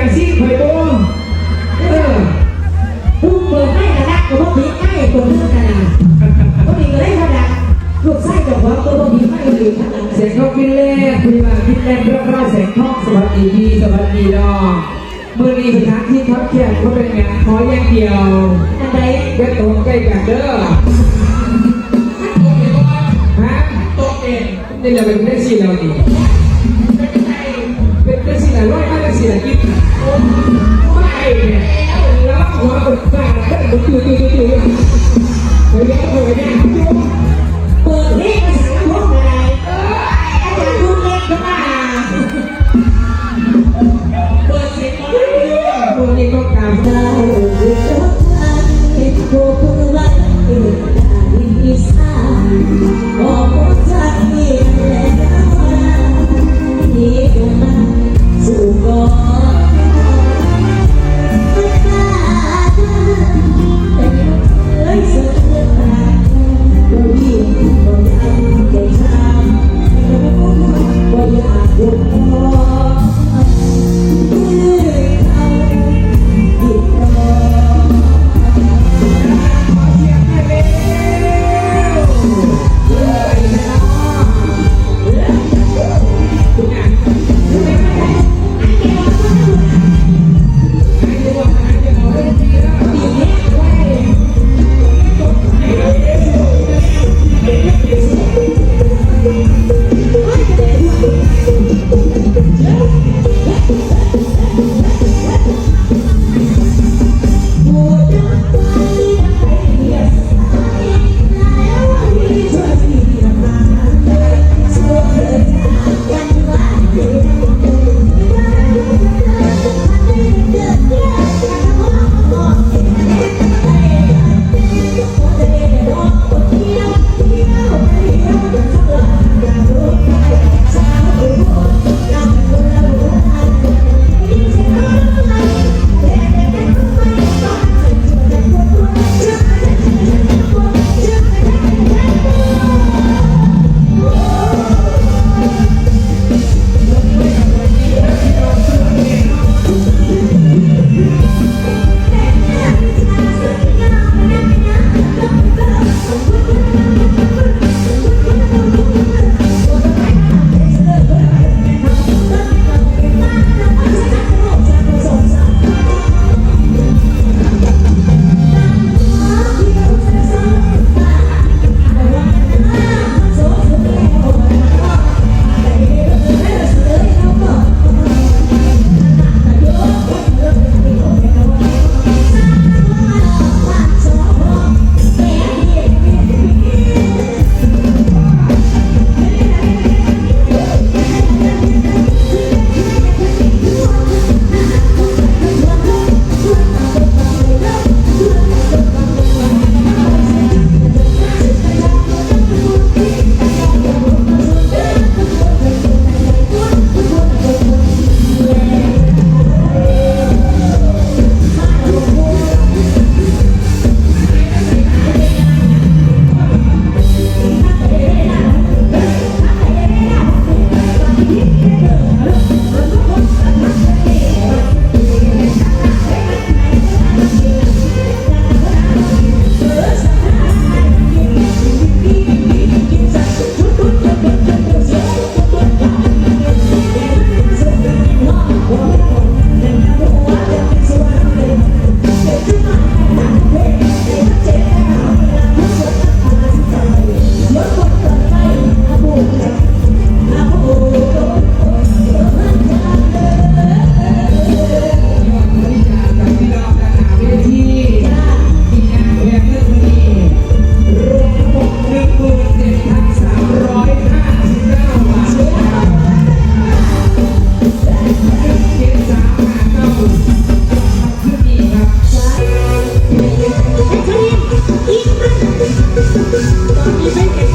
อย่างซีคอยตัวเออผู้เปิดให้กระดักกับพวกผีให้ตัวเลือกกันนะพวกผีก็เลยกระดักลูกไส้กับหัวตัวพวกผีให้ดีขนาดเสียงเขากินเล่คุยมากินเล่นเรื่องราวแสงท้องสวัสดีพี่สวัสดีดอกเมื่อนี้สถานที่ทับแขกเขาเป็นงานขออย่างเดียวอันใดแค่ตรงใกล้กันเด้อฮะตัวเองนี่เราเป็นแท็กซี่เราดิเป็น แต่ราร้อยห้าแท็กซี่เรากินไม่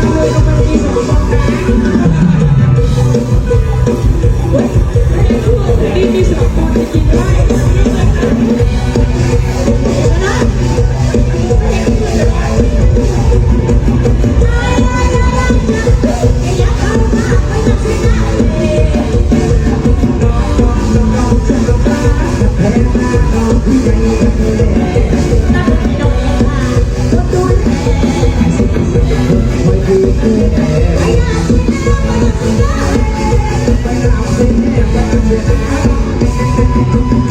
เราไม่ได้ต้องการให้คุณมา Thank you.